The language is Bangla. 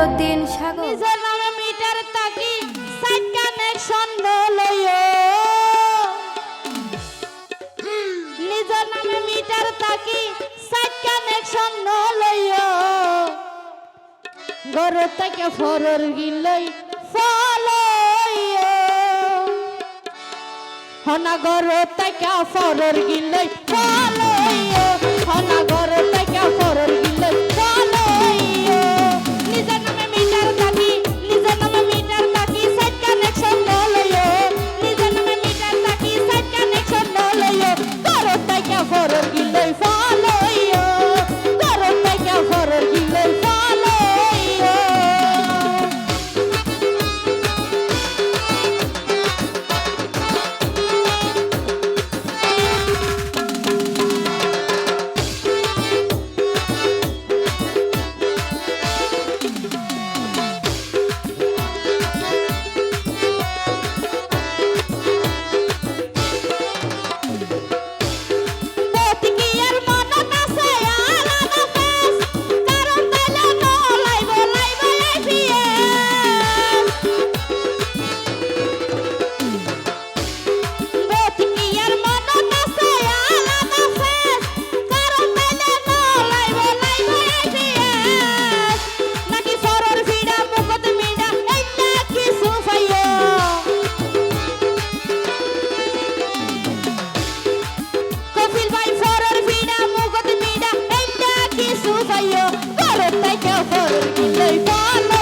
জলালুদ্দিন সাগর। নিজের নামে মিটার তাকি সাইড কানেকশন লইও। নিজের নামে মিটার তাকি সাইড কানেকশন লইও। ঘর থেকে ফরর গিলই ফলইও হনা ঘর থেকে ফরর গিলই ফলইও সুবাইও করতাই কেউ করবি লই পালো